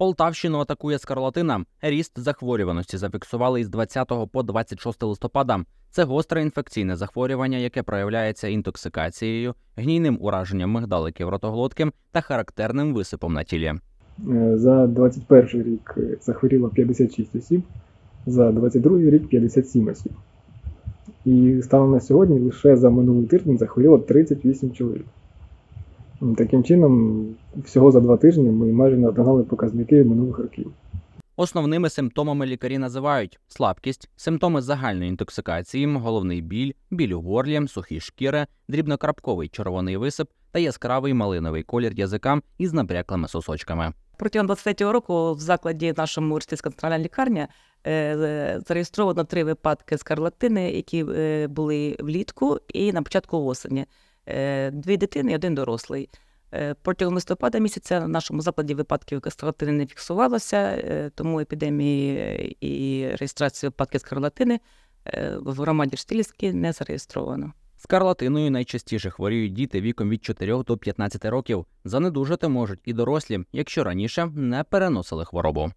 Полтавщину атакує скарлатина. Ріст захворюваності зафіксували із 20 по 26 листопада. Це гостре інфекційне захворювання, яке проявляється інтоксикацією, гнійним ураженням мигдаликів ротоглотки та характерним висипом на тілі. Е, За 21 рік е, захворіло 56 осіб, за 22 рік 57 осіб. І станом на сьогодні лише за минулий тиждень захворіло 38 чоловік. Таким чином, всього за два тижні ми майже наздогнали показники минулих років. Основними симптомами лікарі називають слабкість, симптоми загальної інтоксикації, головний біль, біль у горлі, сухі шкіри, дрібнокрапковий червоний висип та яскравий малиновий колір язика із набряклими сосочками. Протягом 23-го року в закладі нашому університетська центральна лікарня е, зареєстровано три випадки скарлатини, які е, були влітку і на початку осені. Е, Дві дитини і один дорослий. Е, Протягом листопада місяця в нашому закладі випадків скарлатини не фіксувалося, е, тому епідемії і реєстрацію випадків скарлатини в громаді Штильській не зареєстровано. Скарлатиною найчастіше хворіють діти віком від 4 до 15 років. Занедужати можуть і дорослі, якщо раніше не переносили хворобу.